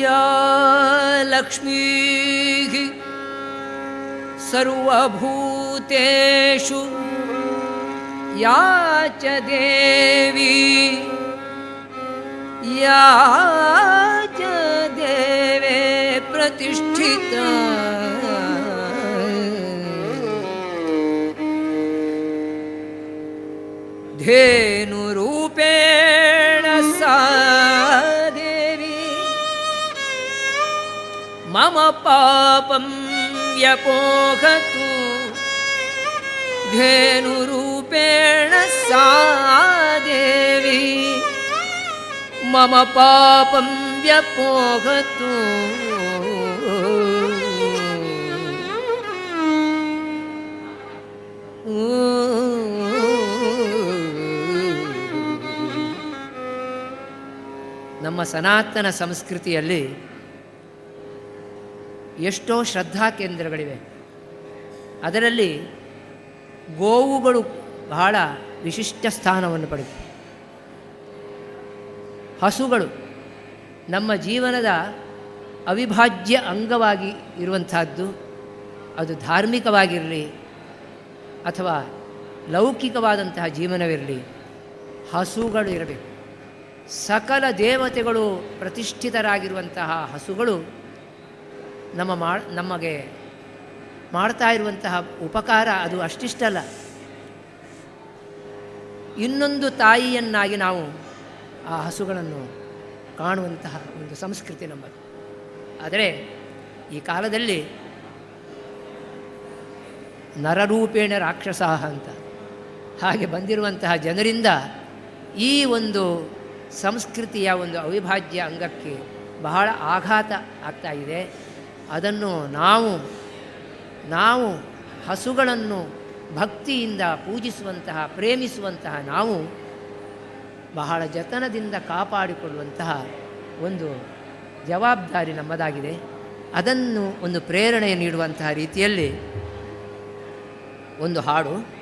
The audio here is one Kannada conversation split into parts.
या लक्ष्मीः सर्वभूतेषु या च देवी या च देवे प्रतिष्ठिता मम पापं व्यपोहतु धेनुरूपेण सा देवी मम पापं व्यपोहतु ನಮ್ಮ ಸನಾತನ ಸಂಸ್ಕೃತಿಯಲ್ಲಿ ಎಷ್ಟೋ ಶ್ರದ್ಧಾ ಕೇಂದ್ರಗಳಿವೆ. ಅದರಲ್ಲಿ ಗೋವುಗಳು ಬಹಳ ವಿಶಿಷ್ಟ ಸ್ಥಾನವನ್ನು ಪಡೆದು ಹಸುಗಳು ನಮ್ಮ ಜೀವನದ ಅವಿಭಾಜ್ಯ ಅಂಗವಾಗಿ ಇರುವಂತಹದ್ದು ಅದು ಧಾರ್ಮಿಕವಾಗಿರಲಿ ಅಥವಾ ಲೌಕಿಕವಾದಂತಹ ಜೀವನವಿರಲಿ, ಹಸುಗಳು ಇರಬೇಕು. ಸಕಲ ದೇವತೆಗಳು ಪ್ರತಿಷ್ಠಿತರಾಗಿರುವಂತಹ ಹಸುಗಳು ನಮ್ಮ ಮಾ, ನಮಗೆ ಮಾಡ್ತಾ ಇರುವಂತಹ ಉಪಕಾರ ಅದು ಅಷ್ಟಿಷ್ಟಲ್ಲ. ಇನ್ನೊಂದು ತಾಯಿಯನ್ನಾಗಿ ನಾವು ಆ ಹಸುಗಳನ್ನು ಕಾಣುವಂತಹ ಒಂದು ಸಂಸ್ಕೃತಿ ನಮ್ಮದು. ಆದರೆ ಈ ಕಾಲದಲ್ಲಿ ನರರೂಪೇಣ ರಾಕ್ಷಸ ಅಂತ ಹಾಗೆ ಬಂದಿರುವಂತಹ ಜನರಿಂದ ಈ ಒಂದು ಸಂಸ್ಕೃತಿಯ ಒಂದು ಅವಿಭಾಜ್ಯ ಅಂಗಕ್ಕೆ ಬಹಳ ಆಘಾತ ಆಗ್ತಾ ಇದೆ. ಅದನ್ನು ನಾವು ನಾವು ಹಸುಗಳನ್ನು ಭಕ್ತಿಯಿಂದ ಪೂಜಿಸುವಂತಹ, ಪ್ರೇಮಿಸುವಂತಹ ನಾವು ಬಹಳ ಜತನದಿಂದ ಕಾಪಾಡಿಕೊಳ್ಳುವಂತಹ ಒಂದು ಜವಾಬ್ದಾರಿ ನಮ್ಮದಾಗಿದೆ. ಅದನ್ನು ಒಂದು ಪ್ರೇರಣೆ ನೀಡುವಂತಹ ರೀತಿಯಲ್ಲಿ ಒಂದು ಹಾಡು.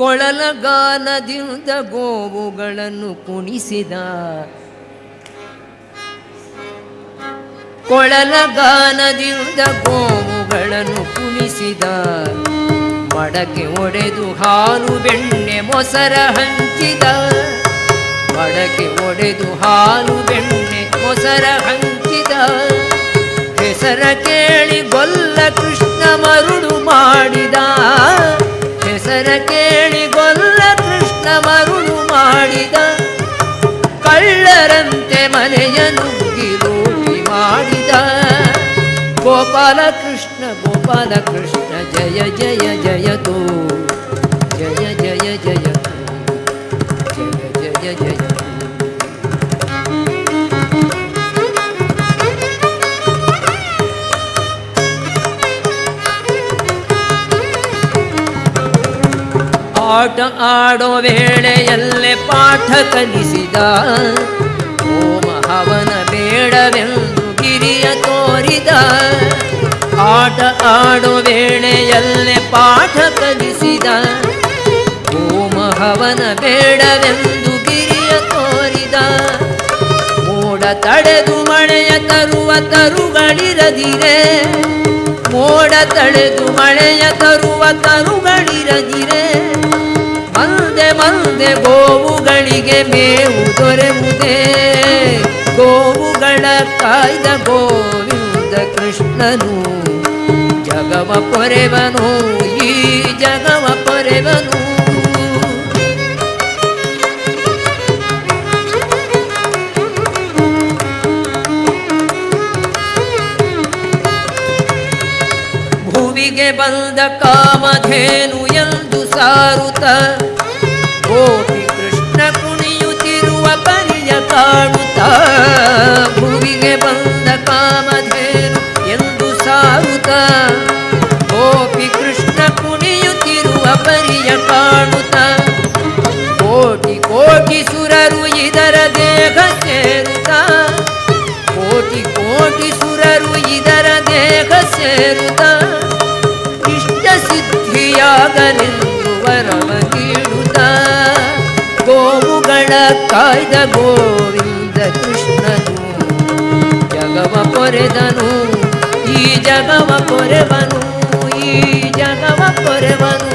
ಕೊಳಲಗಾನದಿಂದ ಗೋವುಗಳನ್ನು ಕುಣಿಸಿದ. ಕೊಳಲಗಾನದಿಂದ ಗೋವುಗಳನ್ನು ಕುಣಿಸಿದ. ಮಡಕೆ ಒಡೆದು ಹಾಲು ಬೆಣ್ಣೆ ಮೊಸರ ಹಂಚಿದ. ಮಡಕೆ ಒಡೆದು ಹಾಲು ಬೆಣ್ಣೆ ಮೊಸರ ಹಂಚಿದ. ಹೆಸರ ಕೇಳಿ ಗೊಲ್ಲ ಕೃಷ್ಣ ಮರುಳು ಮಾಡಿದ. ಹೆಸರ ಕೇಳಿ ಗೊಲ್ಲ ಕೃಷ್ಣ ಮರುಳು ಮಾಡಿದ. ಕಳ್ಳರಂತೆ ಮನೆಯನ್ನು ಲೂಟಿ ಮಾಡಿದ. ಗೋಪಾಲ ಕೃಷ್ಣ ಗೋಪಾಲ ಕೃಷ್ಣ, ಜಯ ಜಯ ಜಯ ಜಯ ಆಟ ಆಡೋ ವೇಳೆಯಲ್ಲೇ ಪಾಠ ಕಲಿಸಿದ. ಓಮ ಹವನ ಬೇಡವೆಂದು ಗಿರಿಯ ತೋರಿದ. ಆಟ ಆಡೋ ವೇಳೆಯಲ್ಲೇ ಪಾಠ ಕಲಿಸಿದ. ಓಮ ಹವನ ಬೇಡವೆಂದು ಗಿರಿಯ ತೋರಿದ. ಮೋಡ ತಡೆದು ಮಳೆಯ ತರುವ ತರುಗಳಿರದಿರೆ ಮೋಡ ತಡೆದು ಮಳೆಯ ತರುವ ತರುಗಳಿರದಿರೆ ಮಂದೆ ಗೋವುಗಳಿಗೆ ಮೇವು ದೊರೆವುದೇ ಗೋವುಗಳ ಕಾಯ್ದ ಗೋವಿಂದ ಕೃಷ್ಣನು, ಜಗವ ಪೊರೆವನು ಈ ಜಗವ ಪೊರೆವನು ಭೂವಿಗೆ ಬಂದ ಕಾಮಧೇನು ಎಂದು ಸಾರುತ್ತ ಕಾಯ್ದ ಗೋವಿಂದ ಕೃಷ್ಣನು ಜಗವ ಪೊರೆದನು ಈ ಜಗವ ಪೊರೆವನು ಈ ಜಗವ ಪೊರೆವನು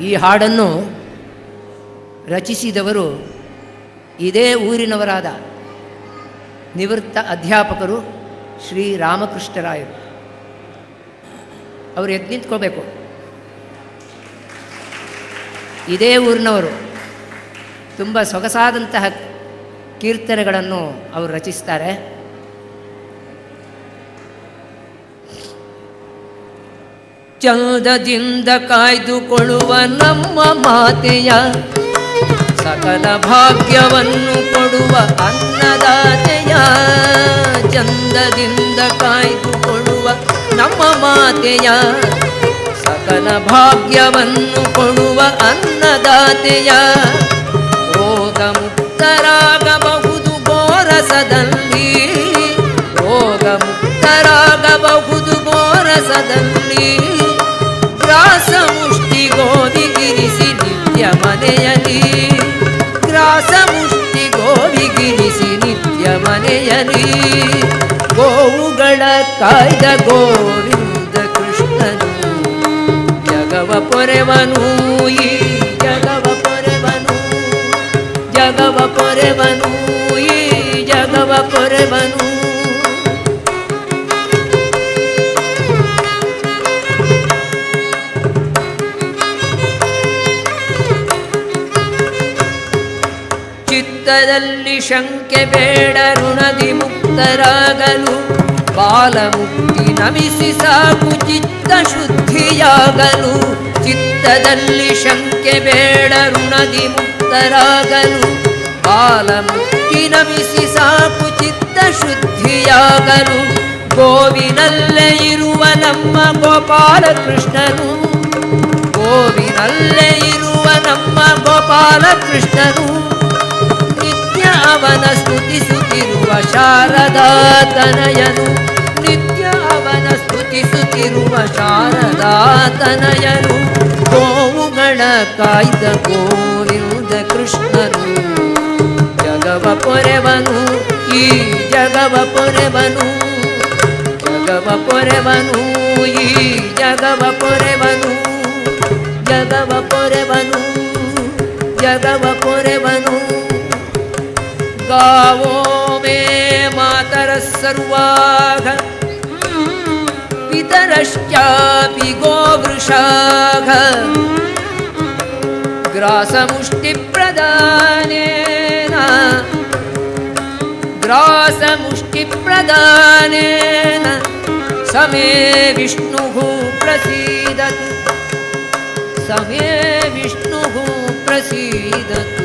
ಈ ಹಾಡನ್ನು ರಚಿಸಿದವರು ಇದೇ ಊರಿನವರಾದ ನಿವೃತ್ತ ಅಧ್ಯಾಪಕರು ಶ್ರೀ ರಾಮಕೃಷ್ಣರಾಯರು. ಅವರು ಎದ್ದು ನಿಂತ್ಕೋಬೇಕು ಇದೇ ಊರಿನವರು. ತುಂಬ ಸೊಗಸಾದಂತಹ ಕೀರ್ತನೆಗಳನ್ನು ಅವರು ರಚಿಸ್ತಾರೆ. ಚಂದದಿಂದ ಕಾಯ್ದುಕೊಳ್ಳುವ ನಮ್ಮ ಮಾತೆಯ ಸಕಲ ಭಾಗ್ಯವನ್ನು ಕೊಡುವ ಅನ್ನದಾತೆಯ ಚಂದದಿಂದ ಕಾಯ್ದುಕೊಳ್ಳುವ ನಮ್ಮ ಮಾತೆಯ ಸಕಲ ಭಾಗ್ಯವನ್ನು ಕೊಡುವ ಅನ್ನದಾತೆಯ ರೋಗ ಮುಕ್ತರಾಗಬಹುದು ಗೋರಸದಲ್ಲಿ ರೋಗ ಮುಕ್ತರಾಗಬಹುದು ಗೋರಸದಲ್ಲಿ ಗ್ರಾಸ ಮುಷ್ಟಿ ಗೋವಿಗಿರಿಸಿ ನಿತ್ಯ ಮನೆಯಲಿ ನಿತ್ಯ ಮನೆಯಲಿ ಗೋವುಗಳ ಕಾಯ್ದ ಗೋವಿಂದ ಕೃಷ್ಣನು. ಜಗವ ಪೊರೆವನು ಈ ಜಗವ ಪೊರೆವನು. ಜಗವ ಪೊರೆವನು ಈ ಜಗವ ಪೊರೆವನು. ಚಿತ್ತದಲ್ಲಿ ಶಂಕೆ ಬೇಡ, ಋಣದಿ ಮುಕ್ತರಾಗಲು. ಬಾಲಮುಕ್ತಿ ನಮಿಸಿ ಸಾಕು, ಚಿತ್ತ ಶುದ್ಧಿಯಾಗಲು. ಚಿತ್ತದಲ್ಲಿ ಶಂಕೆ ಬೇಡ, ಋಣದಿ ಮುಕ್ತರಾಗಲು. ಬಾಲಮುಕ್ತಿ ನಮಿಸಿ ಸಾಕು, ಚಿತ್ತ ಶುದ್ಧಿಯಾಗಲು. ಗೋವಿನಲ್ಲೇ ಇರುವ ನಮ್ಮ ಗೋಪಾಲಕೃಷ್ಣನು ಗೋವಿನಲ್ಲೇ ಇರುವ ನಮ್ಮ ಗೋಪಾಲ ಕೃಷ್ಣನು. ನಿತ್ಯ ಅವನ ಸ್ತುತಿಸುತ್ತಿರುವ ಶಾರದಾ ತನಯನು ನಿತ್ಯ ಅವನ ಸ್ತುತಿಸುತ್ತಿರುವ ಶಾರದಾ ತನಯನು ಗೋವುಗಳ ಕಾಯ್ದ ಗೋವಿಂದ ಕೃಷ್ಣನು. ಜಗವ ಪೊರೆವನು, ಈ ಜಗವ ಪೊರೆವನು. ಜಗವ ಪೊರೆವನು, ಈ ಜಗವ ಪೊರೆವನು. ಜಗವ ಪೊರೆವನು, ಜಗವ पितरश्चापि गोवृषाः ग्रासमुष्टिप्रदानेन। ग्रासमुष्टिप्रदानेन। समे विष्णुः समे विष्णुः प्रसीदतु